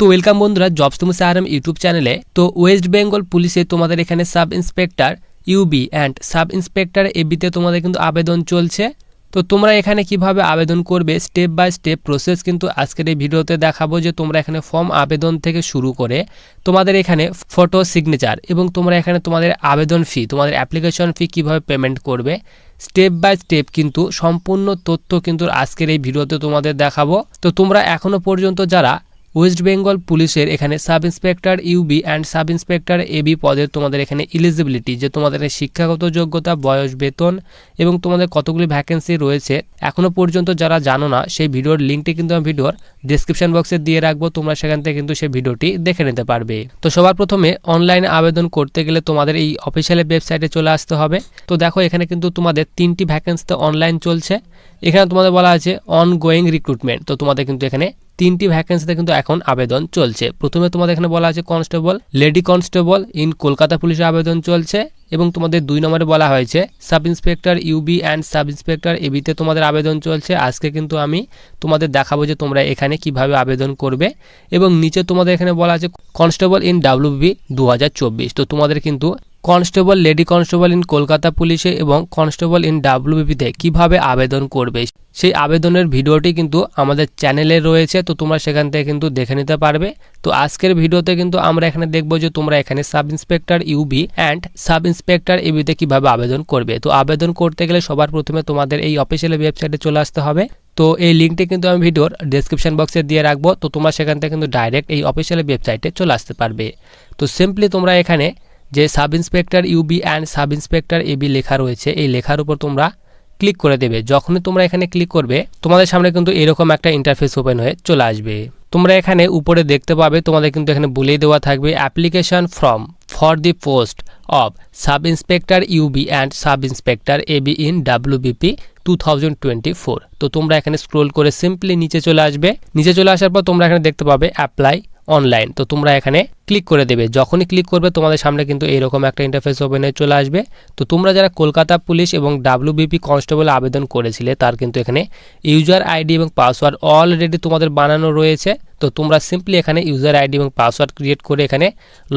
তো ওয়েলকাম বন্ধুরা, জবস তুমি সাহারাম ইউটিউব চ্যানেলে। তো ওয়েস্ট বেঙ্গল পুলিশে তোমাদের এখানে sub inspector UB and sub inspector এবিতে তোমাদের কিন্তু আবেদন চলছে। তো তোমরা এখানে কীভাবে আবেদন করবে স্টেপ বাই স্টেপ প্রসেস কিন্তু আজকের এই ভিডিওতে দেখাবো যে তোমরা এখানে ফর্ম আবেদন থেকে শুরু করে তোমাদের এখানে ফটো সিগনেচার এবং তোমরা এখানে তোমাদের আবেদন ফি তোমাদের অ্যাপ্লিকেশন ফি কীভাবে পেমেন্ট করবে। স্টেপ বাই স্টেপ কিন্তু সম্পূর্ণ তথ্য কিন্তু আজকের এই ভিডিওতে তোমাদের দেখাবো। তো তোমরা এখনও পর্যন্ত যারা ওয়েস্ট বেঙ্গল পুলিশের এখানে sub inspector UB and sub inspector AB পদের তোমাদের এখানে ইলিজিবিলিটি যে তোমাদের শিক্ষাগত যোগ্যতা, বয়স, বেতন এবং তোমাদের কতগুলি ভ্যাকেন্সি রয়েছে এখনও পর্যন্ত যারা জানো না, সেই ভিডিওর লিঙ্কটি কিন্তু আমি ভিডিওর ডিসক্রিপশন বক্সে দিয়ে রাখব, তোমরা সেখান থেকে কিন্তু সেই ভিডিওটি দেখে নিতে পারবে। তো সবার প্রথমে অনলাইনে আবেদন করতে গেলে তোমাদের এই অফিসিয়াল ওয়েবসাইটে চলে আসতে হবে। তো দেখো, এখানে কিন্তু তোমাদের তিনটি ভ্যাকেন্সিতে অনলাইন চলছে। এখানে তোমাদের বলা আছে অন গোয়িং রিক্রুটমেন্ট তো তোমাদের কিন্তু এখানে তিনটি ভ্যাকেন্সিতে কিন্তু এখন আবেদন চলছে। প্রথমে তোমাদের এখানে বলা আছে constable lady constable in Kolkata পুলিশে আবেদন চলছে এবং তোমাদের দুই নম্বরে বলা হয়েছে sub inspector UB and sub inspector এবিতে তোমাদের আবেদন চলছে। আজকে কিন্তু আমি তোমাদের দেখাবো যে তোমরা এখানে কীভাবে আবেদন করবে এবং নিচে তোমাদের এখানে বলা আছে কনস্টেবল ইন ডাব্লিউবি দু তো তোমাদের কিন্তু constable, lady constable in Kolkata পুলিশে এবং কনস্টেবল ইন ডাব্লিউবিপিতে কীভাবে আবেদন করবে? সেই আবেদনের ভিডিওটি কিন্তু আমাদের চ্যানেলে রয়েছে, তো তোমরা সেখান থেকে কিন্তু দেখে নিতে পারবে। তো আজকের ভিডিওতে কিন্তু আমরা এখানে দেখব যে তোমরা এখানে sub inspector UB and sub inspector ইউবিতে কীভাবে আবেদন করবে। তো আবেদন করতে গেলে সবার প্রথমে তোমাদের এই অফিসিয়াল ওয়েবসাইটে চলে আসতে হবে। তো এই লিঙ্কটি কিন্তু আমি ভিডিওর ডেসক্রিপশন বক্সে দিয়ে রাখব, তো তোমরা সেখান থেকে কিন্তু ডাইরেক্ট এই অফিসিয়াল ওয়েবসাইটে চলে আসতে পারবে। তো সিম্পলি তোমরা এখানে যে sub inspector UB and sub inspector AB লেখা রয়েছে, এই লেখার উপর তোমরা ক্লিক করে দেবে। যখনই তোমরা এখানে ক্লিক করবে, তোমাদের সামনে কিন্তু এরকম একটা ইন্টারফেস ওপেন হয়ে চলে আসবে। তোমরা এখানে উপরে দেখতে পাবে, তোমাদের কিন্তু এখানে বলেই দেওয়া থাকবে application form for the post of sub inspector UB and sub inspector AB in WBP two thousand twenty four তো তোমরা এখানে স্ক্রোল করে সিম্পলি নিচে চলে আসবে। নিচে চলে আসার পর তোমরা এখানে দেখতে পাবে অ্যাপ্লাই অনলাইন তো তোমরা এখানে ক্লিক করে দেবে। যখনই ক্লিক করবে, তোমাদের সামনে কিন্তু এরকম একটা ইন্টারফেস ওপেন হয়ে চলে আসবে। তো তোমরা যারা কলকাতা পুলিশ এবং ডাব্লিউবিপি কনস্টেবল আবেদন করেছিলে, তার কিন্তু এখানে ইউজার আইডি এবং পাসওয়ার্ড অলরেডি তোমাদের বানানো রয়েছে। তো তোমরা সিম্পলি এখানে ইউজার আইডি এবং পাসওয়ার্ড ক্রিয়েট করে এখানে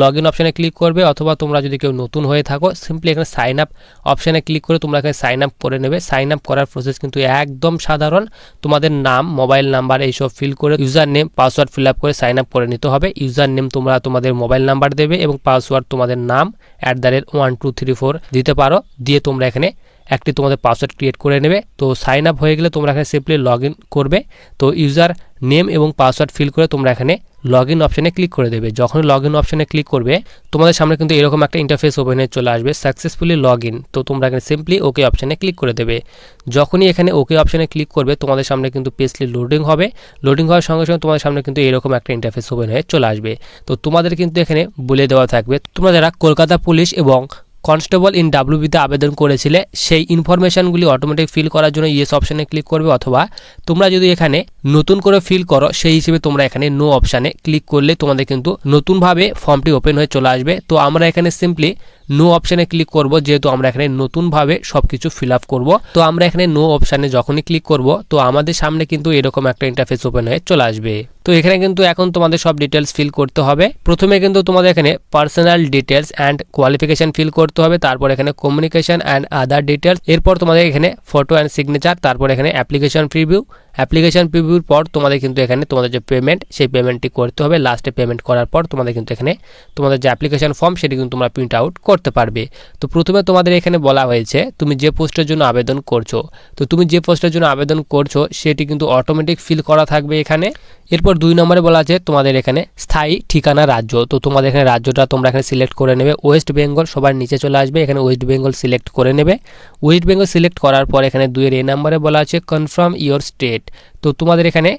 লগ ইন অপশানে ক্লিক করবে, অথবা তোমরা যদি কেউ নতুন হয়ে থাকো সিম্পলি এখানে সাইন আপ অপশানে ক্লিক করে তোমরা এখানে সাইন আপ করে নেবে। সাইন আপ করার প্রসেস কিন্তু একদম সাধারণ। তোমাদের নাম মোবাইল নাম্বার এইসব ফিল করে user name password fill up করে সাইন আপ করে নিতে হবে। ইউজার নেম তোমরা তোমাদের মোবাইল নাম্বার দেবে এবং পাসওয়ার্ড তোমাদের নাম at the rate one two three four দিতে পারো। দিয়ে তোমরা এখানে একটি তোমাদের পাসওয়ার্ড ক্রিয়েট করে নেবে। তো সাইন আপ হয়ে গেলে তোমরা এখানে সিম্পলি লগ করবে। তো ইউজার নেম এবং পাসওয়ার্ড ফিল করে তোমরা এখানে লগ ইন অপশানে ক্লিক করে দেবে। যখন লগ ইন অপশানে ক্লিক করবে, তোমাদের সামনে কিন্তু এরকম একটা ইন্টারফেস ওপেন চলে আসবে সাকসেসফুলি লগ ইন তো তোমরা এখানে সিম্পলি ওকে অপশানে ক্লিক করে দেবে। যখনই এখানে ওকে অপশানে ক্লিক করবে, তোমাদের সামনে কিন্তু পেসলি লোডিং হবে। লোডিং হওয়ার সঙ্গে সঙ্গে তোমাদের সামনে কিন্তু এরকম একটা ইন্টারফেস ওপেন হয়ে চলে আসবে। তো তোমাদের কিন্তু এখানে বলে দেওয়া থাকবে, তোমরা যারা কলকাতা পুলিশ এবং কনস্টেবল ইন ডাব্লিউবিতে আবেদন করেছিলে, সেই ইনফরমেশানগুলি অটোমেটিক ফিল করার জন্য ইয়েস অপশানে ক্লিক করবে অথবা তোমরা যদি এখানে নতুন করে ফিল করো, সেই হিসেবে তোমরা এখানে নো অপশানে ক্লিক করলে তোমাদের কিন্তু নতুনভাবে ফর্মটি ওপেন হয়ে চলে আসবে। তো আমরা এখানে সিম্পলি নো অপশানে ক্লিক করব, যেহেতু আমরা এখানে নতুনভাবে সব কিছু ফিল আপ করব। তো আমরা এখানে নো অপশানে যখনই ক্লিক করব, তো আমাদের সামনে কিন্তু এরকম একটা ইন্টারফেস ওপেন হয়ে চলে আসবে। তো এখানে কিন্তু এখন তোমাদের সব ডিটেলস ফিল করতে হবে। প্রথমে কিন্তু তোমাদের এখানে personal details and qualification fill করতে হবে, তারপর এখানে কমিউনিকেশন অ্যান্ড আদার ডিটেলস এরপর তোমাদের এখানে ফটো অ্যান্ড সিগনেচার তারপর এখানে অ্যাপ্লিকেশন প্রিভিউ অ্যাপ্লিকেশন প্রিভিউর পর তোমাদের কিন্তু এখানে তোমাদের যে পেমেন্ট সেই পেমেন্টটি করতে হবে। লাস্টে পেমেন্ট করার পর তোমাদের কিন্তু এখানে তোমাদের যে অ্যাপ্লিকেশন ফর্ম সেটি কিন্তু তোমরা প্রিন্ট আউট করতে পারবে। তো প্রথমে তোমাদের এখানে বলা হয়েছে, তুমি যে পোস্টের জন্য আবেদন করছ, তো তুমি যে পোস্টের জন্য আবেদন করছ, সেটি কিন্তু অটোমেটিক ফিল করা থাকবে এখানে। এরপর দুই নম্বরে বলা আছে, তোমাদের এখানে স্থায়ী ঠিকানা রাজ্য। তো তোমাদের এখানে রাজ্যটা তোমরা এখানে সিলেক্ট করে নেবে। ওয়েস্ট বেঙ্গল সবার নিচে চলে আসবে, এখানে ওয়েস্ট বেঙ্গল সিলেক্ট করে নেবে। ওয়েস্ট বেঙ্গল সিলেক্ট করার পর এখানে দুইয়ের এ নাম্বারে বলা আছে কনফার্ম ইয়োর স্টেট তো তোমাদের এখানে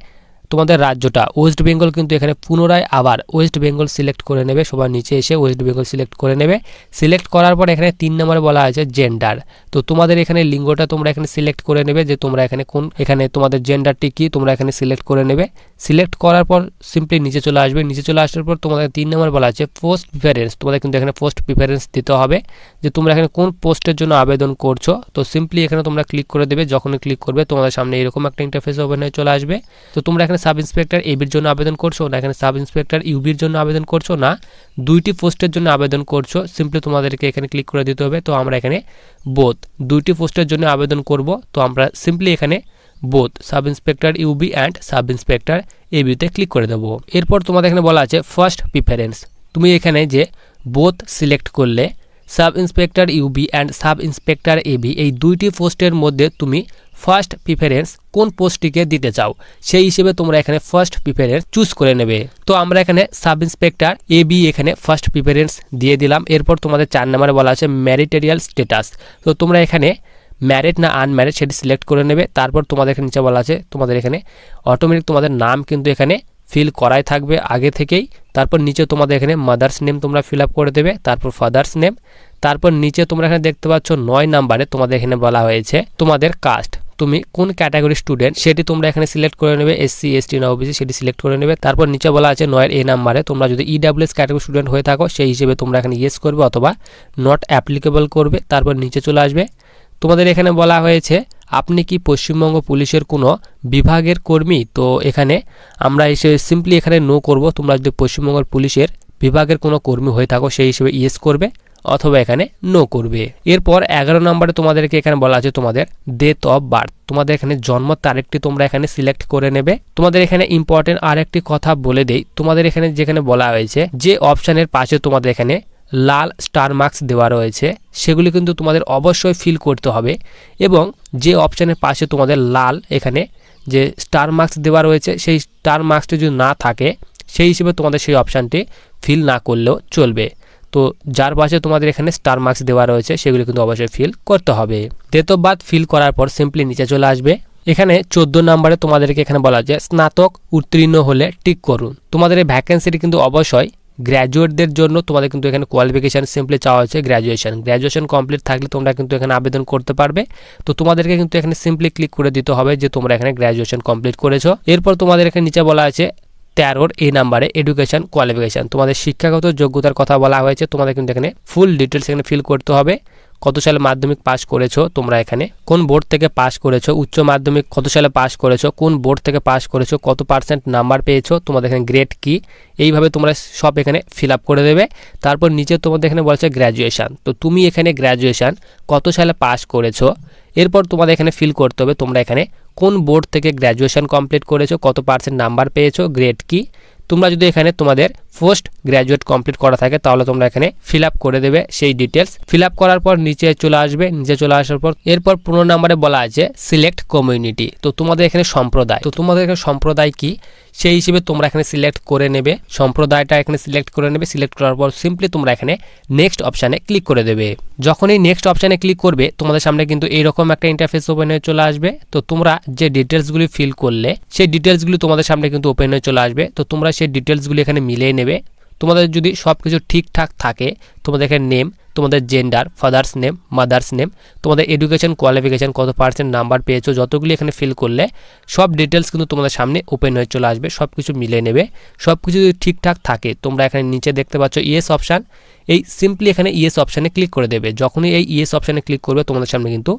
তোমাদের রাজ্যটা। ওয়েস্ট বেঙ্গল কিন্তু এখানে পুনরায় আবার ওয়েস্ট বেঙ্গল সিলেক্ট করে নেবে। সবার নিচে এসে ওয়েস্ট বেঙ্গল সিলেক্ট করে নেবে। সিলেক্ট করার পর এখানে তিন নম্বরে বলা হয়েছে জেন্ডার তো তোমাদের এখানে লিঙ্গটা তোমরা এখানে সিলেক্ট করে নেবে যে তোমরা এখানে কোন, এখানে তোমাদের জেন্ডারটি কি তোমরা এখানে সিলেক্ট করে নেবে। সিলেক্ট করার পর সিম্পলি নিচে চলে আসবে। নিচে চলে আসার পর তোমাদের তিন নম্বর বলা আছে পোস্ট প্রিফারেন্স তোমাদের কিন্তু এখানে পোস্ট প্রিফারেন্স দিতে হবে যে তোমরা এখানে কোন পোস্টের জন্য আবেদন করছ। তো সিম্পলি এখানে তোমরা ক্লিক করে দেবে। যখনই ক্লিক করবে তোমাদের সামনে এরকম একটা ইন্টারফেস ওপেন হয়ে চলে আসবে। তো তোমরা এখানে সাব ইন্সপেক্টর এবির জন্য আবেদন করছ না? এখানে সাব ইন্সপেক্টর ইউবির জন্য আবেদন করছ না? দুইটি পোস্টের জন্য আবেদন করছ। সিম্পলি তোমাদেরকে এখানে ক্লিক করে দিতে হবে। তো আমরা এখানে বোথ দুইটি পোস্টের জন্য আবেদন করব। তো আমরা সিম্পলি এখানে both sub inspector UB and sub inspector এবিতে click করে দেবো। এরপর তোমাদের এখানে বলা আছে ফার্স্ট প্রিফারেন্স তুমি এখানে যে বোথ সিলেক্ট করলে sub inspector UB and sub inspector AB এই দুইটি পোস্টের মধ্যে তুমি ফার্স্ট প্রিফারেন্স কোন পোস্টটিকে দিতে চাও? সেই হিসেবে তোমরা এখানে ফার্স্ট প্রিফারেন্স চুজ করে নেবে। তো আমরা এখানে সাব ইন্সপেক্টর এ বি এখানে ফার্স্ট প্রিফারেন্স দিয়ে দিলাম। এরপর তোমাদের চার নম্বরে বলা আছে ম্যারিটেরিয়াল স্ট্যাটাস। তো তোমরা এখানে ম্যারিড না আনম্যারিড সেটি সিলেক্ট করে নেবে। তারপর তোমাদের এখানে নিচে বলা আছে তোমাদের এখানে অটোমেটিক তোমাদের নাম কিন্তু এখানে ফিল করাই থাকবে আগে থেকেই। তারপর নিচে তোমাদের এখানে মাদার্স নেম তোমরা ফিল করে দেবে, তারপর ফাদার্স নেম তারপর নিচে তোমরা এখানে দেখতে পাচ্ছ নয় নাম্বারে তোমাদের এখানে বলা হয়েছে তোমাদের কাস্ট তুমি কোন ক্যাটাগরি স্টুডেন্ট সেটি তোমরা এখানে সিলেক্ট করে নেবে এসসি এসটি না ওবিসি সেটি সিলেক্ট করে নেবে। তারপর নিচে বলা আছে নয়ের এ নাম্বারে তোমরা যদি ইডাব্লিউএস ক্যাটাগরি স্টুডেন্ট হয়ে থাকো, সেই হিসেবে তোমরা এখানে ইয়েস করবে অথবা নট অ্যাপ্লিকেবল করবে, তারপর নিচে চলে আসবে। তোমাদের এখানে বলা হয়েছে আপনি কি পশ্চিমবঙ্গ পুলিশের কোনো বিভাগের কর্মী? তো এখানে আমরা এসে সিম্পলি এখানে নো করব। তোমরা যদি পশ্চিমবঙ্গের পুলিশের বিভাগের কোনো কর্মী হয়ে থাকো, সেই হিসেবে ইয়েস করবে অথবা এখানে নো করবে। এরপর এগারো নম্বরে তোমাদেরকে এখানে বলা আছে তোমাদের ডেট অফ বার্থ তোমাদের এখানে জন্ম তারিখটি তোমরা এখানে সিলেক্ট করে নেবে। তোমাদের এখানে ইম্পর্টেন্ট আর একটি কথা বলে দেই। তোমাদের এখানে যেখানে বলা হয়েছে যে অপশানের পাশে তোমাদের এখানে লাল স্টার মার্কস দেওয়া রয়েছে, সেগুলি কিন্তু তোমাদের অবশ্যই ফিল করতে হবে এবং যে অপশানের পাশে তোমাদের লাল এখানে যে স্টার মার্কস দেওয়া রয়েছে, সেই স্টার মার্কসটি যদি না থাকে, সেই হিসেবে তোমাদের সেই অপশানটি ফিল না করলেও চলবে। তো যার পাশে তোমাদের এখানে স্টার মার্কস দেওয়া রয়েছে, সেগুলি কিন্তু অবশ্যই ফিল করতে হবে। বার্থ ফিল করার পর সিম্পলি নিচে চলে আসবে। এখানে চোদ্দ নম্বরে তোমাদেরকে এখানে বলা যে স্নাতক উত্তীর্ণ হলে টিক করুন। তোমাদের এই ভ্যাকেন্সিটি কিন্তু অবশ্যই গ্র্যাজুয়েটদের জন্য তোমাদের কিন্তু এখানে কোয়ালিফিকেশান সিম্পলি চাওয়া হয়েছে গ্র্যাজুয়েশন গ্র্যাজুয়েশন কমপ্লিট থাকলে তোমরা কিন্তু এখানে আবেদন করতে পারবে। তো তোমাদেরকে কিন্তু এখানে সিম্পলি ক্লিক করে দিতে হবে যে তোমরা এখানে গ্র্যাজুয়েশন কমপ্লিট করেছ। এরপর তোমাদের এখানে নিচে বলা আছে তেরোর এই নাম্বারে এডুকেশন কোয়ালিফিকেশান তোমাদের শিক্ষাগত যোগ্যতার কথা বলা হয়েছে, তোমাদের কিন্তু এখানে ফুল ডিটেলস এখানে ফিল করতে হবে। কত সালে মাধ্যমিক পাশ করেছ তোমরা এখানে? কোন বোর্ড থেকে পাশ করেছ? উচ্চ মাধ্যমিক কত সালে পাশ করেছ? কোন বোর্ড থেকে পাশ করেছ? কত পার্সেন্ট নাম্বার পেয়েছ? তোমাদের এখানে গ্রেড কি? এইভাবে তোমরা সব এখানে ফিল করে দেবে। তারপর নিচে তোমাদের এখানে বলছে গ্র্যাজুয়েশান তো তুমি এখানে গ্র্যাজুয়েশান কত সালে পাশ করেছ? এরপর তোমাদের এখানে ফিল করতে হবে তোমরা এখানে কোন বোর্ড থেকে গ্র্যাজুয়েশন কমপ্লিট করেছ? কত পার্সেন্ট নাম্বার পেয়েছ? গ্রেড কি? তোমরা যদি এখানে তোমাদের পোস্ট গ্র্যাজুয়েট কমপ্লিট করা থাকে, তাহলে তোমরা এখানে ফিল করে দেবে সেই ডিটেলস ফিল করার পর নিচে চলে আসবে, নিচে চলে আসার পর এরপর পনেরো নম্বরে বলা আছে সিলেক্ট কমিউনিটি তো তোমাদের এখানে সম্প্রদায়, তো তোমাদের এখানে সম্প্রদায় কি? সেই হিসেবে তোমরা এখানে সিলেক্ট করে নেবে, সম্প্রদায়টা এখানে সিলেক্ট করে নেবে সিলেক্ট করার পর সিম্পলি তোমরা এখানে নেক্সট অপশানে ক্লিক করে দেবে। যখনই নেক্সট অপশানে ক্লিক করবে, তোমাদের সামনে কিন্তু এইরকম একটা ইন্টারফেস ওপেন হয়ে চলে আসবে। তো তোমরা যে ডিটেলসগুলি ফিল করলে, সেই ডিটেলসগুলি তোমাদের সামনে কিন্তু ওপেন হয়ে চলে আসবে। তো তোমরা সেই ডিটেলসগুলি এখানে মিলিয়ে নেবে। তোমাদের যদি সব কিছু ঠিকঠাক থাকে, তোমাদের এখানে নেম তোমাদের gender father's name mother's name তোমাদের এডুকেশন কোয়ালিফিকেশান কত পার্সেন্ট নাম্বার পেয়েছ, যতগুলি এখানে ফিল করলে, সব ডিটেলস কিন্তু তোমাদের সামনে ওপেন হয়ে চলে আসবে সব কিছু মিলে নেবে। সব কিছু যদি ঠিকঠাক থাকে, তোমরা এখানে নিচে দেখতে পাচ্ছ ইয়েস অপশান এই সিম্পলি এখানে ইয়েস অপশানে ক্লিক করে দেবে। যখনই এই ইয়েস অপশানে ক্লিক করবে, তোমাদের সামনে কিন্তু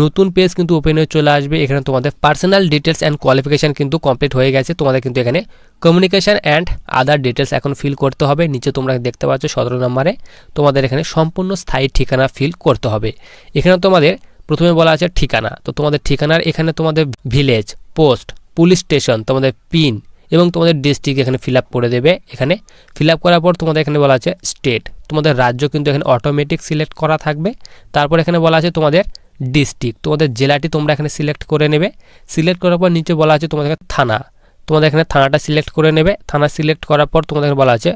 নতুন পেজ কিন্তু ওপেন হয়ে চলে আসবে। এখানে তোমাদের পার্সোনাল ডিটেলস অ্যান্ড কোয়ালিফিকেশান কিন্তু কমপ্লিট হয়ে গেছে, তোমাদের কিন্তু এখানে কমিউনিকেশান অ্যান্ড আদার ডিটেলস এখন ফিল করতে হবে। নিচে তোমরা দেখতে পাচ্ছ সতেরো নম্বরে তোমাদের এখানে সম্পূর্ণ স্থায়ী ঠিকানা ফিল করতে হবে। এখানে তোমাদের প্রথমে বলা আছে ঠিকানা। তো তোমাদের ঠিকানার এখানে তোমাদের ভিলেজ পোস্ট পুলিশ স্টেশন তোমাদের পিন এবং তোমাদের ডিস্ট্রিক্ট এখানে ফিল করে দেবে। এখানে ফিল করার পর তোমাদের এখানে বলা আছে স্টেট তোমাদের রাজ্য কিন্তু এখানে অটোমেটিক সিলেক্ট করা থাকবে। তারপর এখানে বলা আছে তোমাদের ডিস্ট্রিক্ট তোমাদের জেলাটি তোমরা এখানে সিলেক্ট করে নেবে। সিলেক্ট করার পর নিচে বলা আছে তোমাদের থানা। তোমাদের এখানে থানাটা সিলেক্ট করে নেবে। থানা সিলেক্ট করার পর তোমাদের বলা আছে,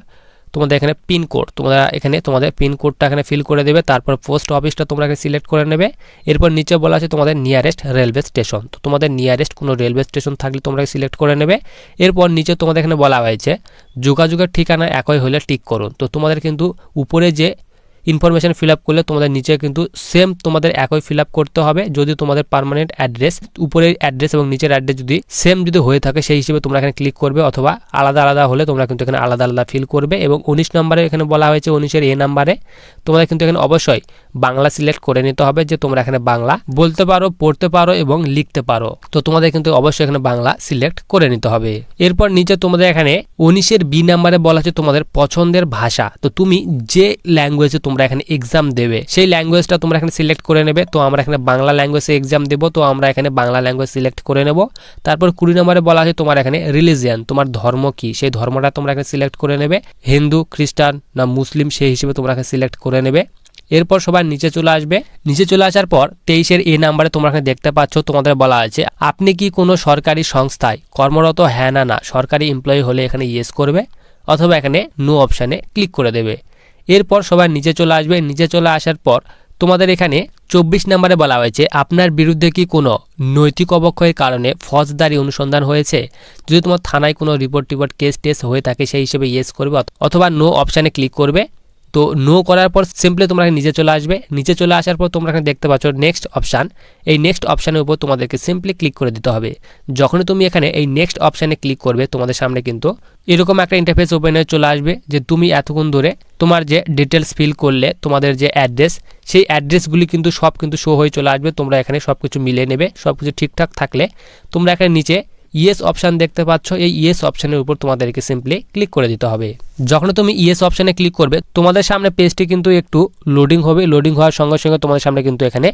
তোমাদের এখানে পিনকোড তোমরা এখানে, তোমাদের পিনকোডটা এখানে ফিল করে দেবে, তারপর পোস্ট অফিসটা তোমরা এখানে সিলেক্ট করে নেবে। এরপর নিচে বলা আছে তোমাদের নিয়ারেস্ট রেলওয়ে স্টেশন তো তোমাদের নিয়ারেস্ট কোনো রেলওয়ে স্টেশন থাকলে তোমরা সিলেক্ট করে নেবে। এরপর নিচে তোমাদের এখানে বলা হয়েছে, যোগাযোগের ঠিকানা একই হলে টিক করুন। তো তোমাদের কিন্তু উপরে যে ইনফরমেশান ফিল করলে তোমাদের নিচে কিন্তু সেম তোমাদের একই ফিল করতে হবে, যদি তোমাদের পারমানেন্ট অ্যাড্রেস উপরের অ্যাড্রেস এবং নিচের অ্যাড্রেস যদি সেম যদি হয়ে থাকে, সেই হিসেবে তোমরা এখানে ক্লিক করবে অথবা আলাদা আলাদা হলে তোমরা কিন্তু এখানে আলাদা আলাদা ফিল করবে এবং উনিশ নম্বরে এখানে বলা হয়েছে উনিশের এ। নাম্বারে তোমাদের কিন্তু এখানে অবশ্যই বাংলা সিলেক্ট করে নিতে হবে যে তোমরা এখানে বাংলা বলতে পারো, পড়তে পারো এবং লিখতে পারো। তো তোমাদের কিন্তু অবশ্যই এখানে বাংলা সিলেক্ট করে নিতে হবে। এরপর নিচে তোমাদের এখানে উনিশের বি নাম্বারে বলা আছে তোমাদের পছন্দের ভাষা। তো তুমি যে ল্যাঙ্গুয়েজে তোমরা এখানে এক্সাম দেবে, সেই ল্যাঙ্গুয়েজটা তোমরা এখানে সিলেক্ট করে নেবে। তো আমরা এখানে বাংলা ল্যাঙ্গুয়েজে এক্সাম দেবো, তো আমরা এখানে বাংলা ল্যাঙ্গুয়েজ সিলেক্ট করে নেব। তারপর কুড়ি নম্বরে বলা আছে তোমার এখানে রিলিজিয়ান তোমার ধর্ম কি? সেই ধর্মটা তোমরা এখানে সিলেক্ট করে নেবে। হিন্দু, খ্রিস্টান না মুসলিম, সেই হিসেবে তোমরা এখানে সিলেক্ট করে নেবে। এরপর সবার নিচে চলে আসবে। নিচে চলে আসার পর তেইশের এ নাম্বারে তোমরা এখানে দেখতে পাচ্ছ, তোমাদের বলা আছে, আপনি কি কোনো সরকারি সংস্থায় কর্মরত? হ্যাঁ না না। সরকারি এমপ্লয়ি হলে এখানে ইয়েস করবে অথবা এখানে নো অপশানে ক্লিক করে দেবে। এরপর সবার নিচে চলে আসবে। নিচে চলে আসার পর তোমাদের এখানে চব্বিশ নম্বরে বলা হয়েছে, আপনার বিরুদ্ধে কি কোনো নৈতিক অবক্ষয়ের কারণে ফৌজদারি অনুসন্ধান হয়েছে? যদি তোমার থানায় কোনো রিপোর্ট টিপোর্ট কেস টেস হয়ে থাকে, সেই হিসেবে ইয়েস করবে অথবা নো অপশানে ক্লিক করবে। তো নো করার পর সিম্পলি তোমরা নিচে চলে আসবে। নিচে চলে আসার পর তোমরা এখানে দেখতে পাচ্ছ নেক্সট অপশান এই নেক্সট অপশানের উপর তোমাদেরকে সিম্পলি ক্লিক করে দিতে হবে। যখনই তুমি এখানে এই নেক্সট অপশানে ক্লিক করবে, তোমাদের সামনে কিন্তু এরকম একটা ইন্টারফেস ওপেন হয়ে চলে আসবে যে তুমি এতক্ষণ ধরে তোমার যে ডিটেলস ফিল করলে, তোমাদের যে অ্যাড্রেস সেই অ্যাড্রেসগুলি কিন্তু সব কিন্তু শো হয়ে চলে আসবে। তোমরা এখানে সব কিছু মিলিয়ে নেবে সব কিছু ঠিকঠাক থাকলে তোমরা এখানে নিচে ইয়েস অপশান দেখতে পাচ্ছ। এই ইয়েস অপশানের উপর তোমাদেরকে সিম্পলি ক্লিক করে দিতে হবে। যখন তুমি ইয়েস অপশানে ক্লিক করবে, তোমাদের সামনে পেজটি কিন্তু একটু লোডিং হবে। লোডিং হওয়ার সঙ্গে সঙ্গে তোমাদের সামনে কিন্তু এখানে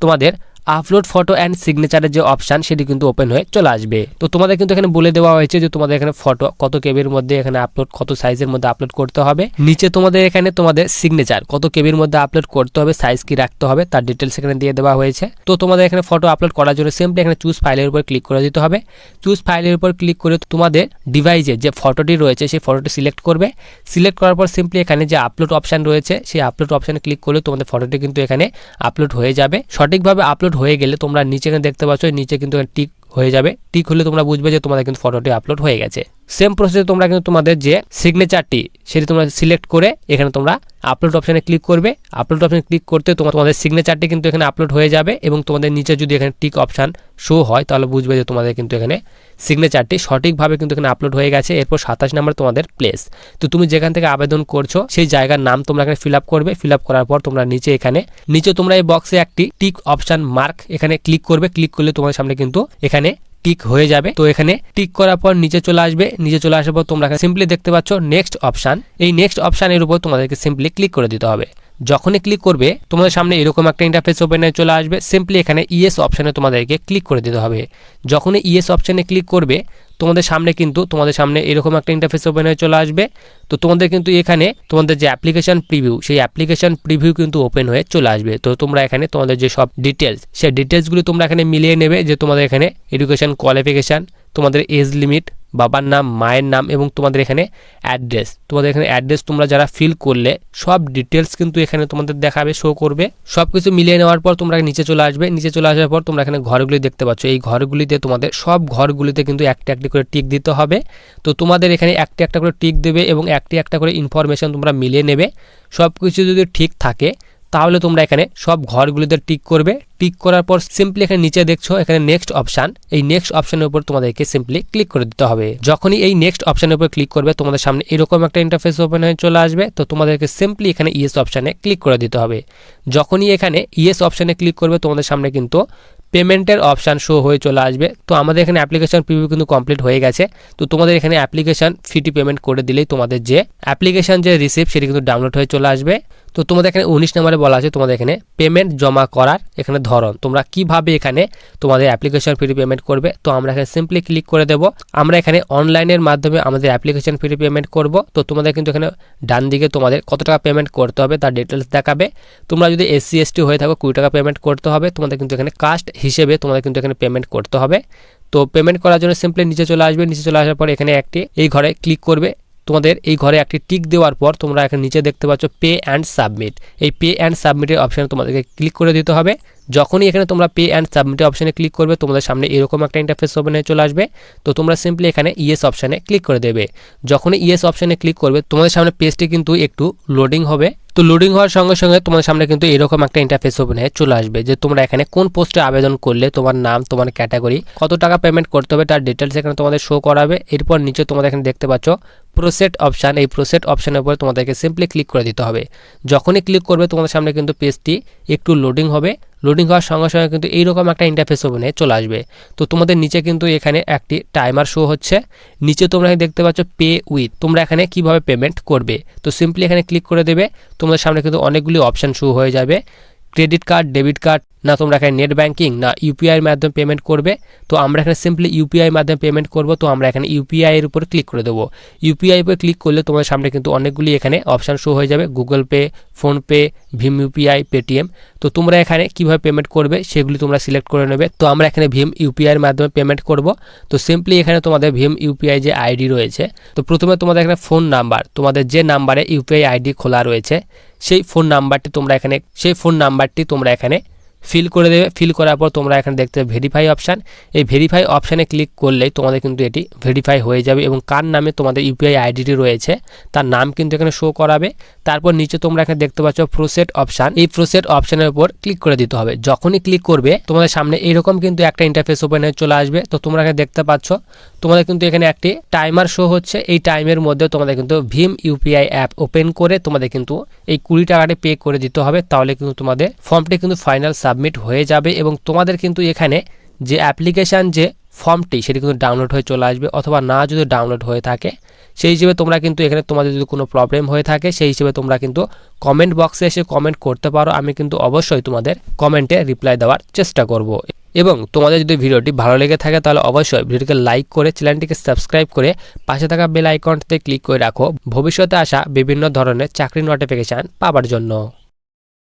তোমাদের আপলোড ফটো অ্যান্ড সিগনেচারের যে অপশান সেটি কিন্তু ওপেন হয়ে চলে আসবে। তো তোমাদের কিন্তু এখানে বলে দেওয়া হয়েছে যে তোমাদের এখানে ফটো কত কেবির মধ্যে এখানে আপলোড কত সাইজের মধ্যে আপলোড করতে হবে। নিচে তোমাদের এখানে তোমাদের সিগনেচার কত কেবির মধ্যে আপলোড করতে হবে সাইজ কি রাখতে হবে, তার ডিটেলস এখানে দিয়ে দেওয়া হয়েছে। তো তোমাদের এখানে ফটো আপলোড করার জন্য সিম্পলি এখানে চুজ ফাইলের উপর ক্লিক করে দিতে হবে। চুজ ফাইলের উপর ক্লিক করে তোমাদের ডিভাইসে যে ফটোটি রয়েছে, সেই ফটোটি সিলেক্ট করবে। সিলেক্ট করার পর সিম্পলি এখানে যে আপলোড অপশান রয়েছে, সেই আপলোড অপশানে ক্লিক করলে তোমাদের ফটোটি কিন্তু এখানে আপলোড হয়ে যাবে। সঠিকভাবে আপলোড হয়ে গেলে তোমরা নিচে দেখতে পাচ্ছ নিচে কিন্তু টিক হয়ে যাবে। টিক হলে তোমরা বুঝবে যে তোমাদের কিন্তু ফটোটি আপলোড হয়ে গেছে। সেম প্রসেসে তোমরা কিন্তু তোমাদের যে সিগনেচারটি সেটি তোমরা সিলেক্ট করে এখানে তোমরা আপলোড অপশানে ক্লিক করবে। আপলোড অপশানে ক্লিক করতে তোমার তোমাদের সিগনেচারটি কিন্তু এখানে আপলোড হয়ে যাবে এবং তোমাদের নিচে যদি এখানে টিক অপশান শো হয়, তাহলে বুঝবে যে তোমাদের কিন্তু এখানে সিগনেচারটি সঠিকভাবে কিন্তু এখানে আপলোড হয়ে গেছে। এরপর সাতাশ নাম্বার তোমাদের প্লেস তো তুমি যেখান থেকে আবেদন করছ, সেই জায়গার নাম তোমরা এখানে ফিল করবে। ফিল করার পর তোমরা নিচে এখানে, নিচে তোমরা এই বক্সে একটি টিক অপশান মার্ক এখানে ক্লিক করবে। ক্লিক করলে তোমার সামনে কিন্তু এখানে টিক হয়ে যাবে। তো এখানে টিক করার পর নিচে চলে আসবে। নিচে চলে আসার পর তোমরা সিম্পলি দেখতে পাচ্ছ নেক্সট অপশান এই নেক্সট অপশানের উপর তোমাদেরকে সিম্পলি ক্লিক করে দিতে হবে। যখনই ক্লিক করবে, তোমাদের সামনে এরকম একটা ইন্টারফেস ওপেন চলে আসবে। সিম্পলি এখানে ইএস অপশানে তোমাদেরকে ক্লিক করে দিতে হবে। যখনই ইএস অপশানে ক্লিক করবে, তোমাদের সামনে কিন্তু, তোমাদের সামনে এরকম একটা ইন্টারফেস ওপেন হয়ে চলে আসবে। তো তোমাদের কিন্তু এখানে তোমাদের যে অ্যাপ্লিকেশন প্রিভিউ সেই অ্যাপ্লিকেশন প্রিভিউ কিন্তু ওপেন হয়ে চলে আসবে। তো তোমরা এখানে তোমাদের যে সব ডিটেলস সেই ডিটেলসগুলো তোমরা এখানে মিলিয়ে নেবে যে তোমাদের এখানে এডুকেশন কোয়ালিফিকেশান তোমাদের এজ লিমিট বাবার নাম, মায়ের নাম এবং তোমাদের এখানে অ্যাড্রেস তোমাদের এখানে অ্যাড্রেস তোমরা যারা ফিল করলে, সব ডিটেলস কিন্তু এখানে তোমাদের দেখাবে শো করবে। সব কিছু মিলিয়ে নেওয়ার পর তোমরা নিচে চলে আসবে। নিচে চলে আসার পর তোমরা এখানে ঘরগুলি দেখতে পাচ্ছ। এই ঘরগুলিতে তোমাদের সব ঘরগুলিতে কিন্তু একটা একটি করে টিক দিতে হবে। তো তোমাদের এখানে একটি একটা করে টিক দেবে এবং একটি একটা করে ইনফরমেশন তোমরা মিলিয়ে নেবে। সব কিছু যদি ঠিক থাকে তাহলে তোমরা এখানে সব ঘরগুলিতে টিক করবে। টিক করার পর সিম্পলি এখানে নিচে দেখছ, এখানে নেক্সট অপশান এই নেক্সট অপশানের উপর তোমাদেরকে সিম্পলি ক্লিক করে দিতে হবে। যখনই এই নেক্সট অপশানের উপর ক্লিক করবে, তোমাদের সামনে এরকম একটা ইন্টারফেস ওপেন হয়ে চলে আসবে। তো তোমাদেরকে সিম্পলি এখানে ইয়েস অপশানে ক্লিক করে দিতে হবে। যখনই এখানে ইয়েস অপশানে ক্লিক করবে, তোমাদের সামনে কিন্তু পেমেন্টের অপশান শো হয়ে চলে আসবে। তো আমাদের এখানে অ্যাপ্লিকেশন প্রিভিউ কিন্তু কমপ্লিট হয়ে গেছে। তো তোমাদের এখানে অ্যাপ্লিকেশন ফিটি পেমেন্ট করে দিলেই তোমাদের যে অ্যাপ্লিকেশন যে রিসিপ্ট সেটি কিন্তু ডাউনলোড হয়ে চলে আসবে। তো তোমাদের এখানে উনিশ নম্বরে বলা আছে, তোমাদের এখানে পেমেন্ট জমা করার এখানে ধরন। তোমরা কীভাবে এখানে তোমাদের অ্যাপ্লিকেশন ফ্রি পেমেন্ট করবে? তো আমরা এখানে সিম্পলি ক্লিক করে দেব। আমরা এখানে অনলাইনের মাধ্যমে আমাদের অ্যাপ্লিকেশন ফ্রি পেমেন্ট করব। তো তোমাদের কিন্তু এখানে ডান দিকে তোমাদের কত টাকা পেমেন্ট করতে হবে তার ডিটেলস দেখাবে। তোমরা যদি এসসি এসটি হয়ে থাকো, কুড়ি টাকা পেমেন্ট করতে হবে। তোমাদের কিন্তু এখানে কাস্ট হিসেবে তোমাদের কিন্তু এখানে পেমেন্ট করতে হবে। তো পেমেন্ট করার জন্য সিম্পলি নিচে চলে আসবে। নিচে চলে আসার পর এখানে একটি এই ঘরে ক্লিক করবে। তোমাদের এই ঘরে একটি টিক দেওয়ার পর তোমরা এখানে নিচে দেখতে পাচ্ছ পে অ্যান্ড সাবমিট। এই পে অ্যান্ড সাবমিটের অপশানে তোমাদেরকে ক্লিক করে দিতে হবে। যখনই এখানে তোমরা পে অ্যান্ড সাবমিট অপশানে ক্লিক করবে, তোমাদের সামনে এরকম একটা ইন্টারফেস ওপেন চলে আসবে। তো তোমরা সিম্পলি এখানে ইয়েস অপশানে ক্লিক করে দেবে। যখনই ইয়েস অপশানে ক্লিক করবে, তোমাদের সামনে পেজটি কিন্তু একটু লোডিং হবে। তো লোডিং হওয়ার সঙ্গে সঙ্গে তোমাদের সামনে কিন্তু এরকম একটা ইন্টারফেস ওপেন হয়ে চলে আসবে যে তোমরা এখানে কোন পোস্টে আবেদন করলে তোমার নাম, তোমার ক্যাটাগরি কত টাকা পেমেন্ট করতে হবে, তার ডিটেলস এখানে তোমাদের শো করাবে। এরপর নিচে তোমাদের এখানে দেখতে পাচ্ছ প্রোসেট অপশান এই প্রোসেট অপশানের উপরে তোমাদেরকে সিম্পলি ক্লিক করে দিতে হবে। যখনই ক্লিক করবে, তোমাদের সামনে কিন্তু পেজটি একটু লোডিং হবে। লোডিং হওয়ার সঙ্গে সঙ্গে কিন্তু এইরকম একটা ইন্টারফেস ওপেনে চলে আসবে। তো তোমাদের নিচে কিন্তু এখানে একটি টাইমার শো হচ্ছে। নিচে তোমরা দেখতে পাচ্ছ পে উইথ তোমরা এখানে কীভাবে পেমেন্ট করবে? তো সিম্পলি এখানে ক্লিক করে দেবে। তোমাদের সামনে কিন্তু অনেকগুলি অপশান শো হয়ে যাবে। ক্রেডিট কার্ড, ডেবিট কার্ড, না তোমরা এখানে নেট ব্যাঙ্কিং না ইউপিআইয়ের মাধ্যমে পেমেন্ট করবে, তো আমরা এখানে সিম্পলি ইউপিআই মাধ্যমে পেমেন্ট করব, তো আমরা এখানে ইউপিআই এর উপর ক্লিক করে দেবো। ইউপিআই উপরে ক্লিক করলে তোমাদের সামনে কিন্তু অনেকগুলি এখানে অপশান শো হয়ে যাবে গুগল পে ফোনপে ভিম ইউপিআই পেটিএম তো তোমরা এখানে কীভাবে পেমেন্ট করবে সেগুলি তোমরা সিলেক্ট করে নেবে। তো আমরা এখানে ভীম ইউপিআইয়ের মাধ্যমে পেমেন্ট করব। তো সিম্পলি এখানে তোমাদের ভীম ইউপিআই যে আইডি রয়েছে, তো প্রথমে তোমাদের এখানে ফোন নাম্বার তোমাদের যে নাম্বারে ইউপিআই আইডি খোলা রয়েছে সেই ফোন নাম্বারটি তোমরা এখানে সেই ফোন নাম্বারটি তোমরা এখানে ফিল করে দেবে। ফিল করার পর তোমরা এখানে দেখতে ভেরিফাই অপশান এই ভেরিফাই অপশানে ক্লিক করলেই তোমাদের কিন্তু এটি ভেরিফাই হয়ে যাবে এবং কার নামে তোমাদের ইউপিআই আইডিটি রয়েছে, তার নাম কিন্তু এখানে শো করাবে। তারপর নিচে তোমরা এখানে দেখতে পাচ্ছ প্রোসেট অপশান এই প্রোসেট অপশানের উপর ক্লিক করে দিতে হবে। যখনই ক্লিক করবে, তোমাদের সামনে এরকম কিন্তু একটা ইন্টারফেস ওপেন হয়ে চলে আসবে। তো তোমরা এখানে দেখতে পাচ্ছ, তোমাদের কিন্তু এখানে একটি টাইমার শো হচ্ছে। এই টাইমের মধ্যে তোমাদের কিন্তু ভীম ইউপিআই অ্যাপ ওপেন করে তোমাদের কিন্তু এই কুড়ি টাকাটি পে করে দিতে হবে। তাহলে কিন্তু তোমাদের ফর্মটি কিন্তু ফাইনাল সাবমিট হয়ে যাবে এবং তোমাদের কিন্তু এখানে যে অ্যাপ্লিকেশান যে ফর্মটি সেটি কিন্তু ডাউনলোড হয়ে চলে আসবে অথবা না যদি ডাউনলোড হয়ে থাকে, সেই হিসেবে তোমরা কিন্তু এখানে তোমাদের যদি কোনো প্রবলেম হয়ে থাকে, সেই হিসেবে তোমরা কিন্তু কমেন্ট বক্সে এসে কমেন্ট করতে পারো। আমি কিন্তু অবশ্যই তোমাদের কমেন্টে রিপ্লাই দেওয়ার চেষ্টা করব। এবং তোমাদের যদি ভিডিওটি ভালো লেগে থাকে, তাহলে অবশ্যই ভিডিওটিকে লাইক করে চ্যানেলটিকে সাবস্ক্রাইব করে পাশে থাকা বেল আইকনটিতে ক্লিক করে রাখো। ভবিষ্যতে আসা বিভিন্ন ধরনের চাকরির নোটিফিকেশান পাওয়ার জন্য।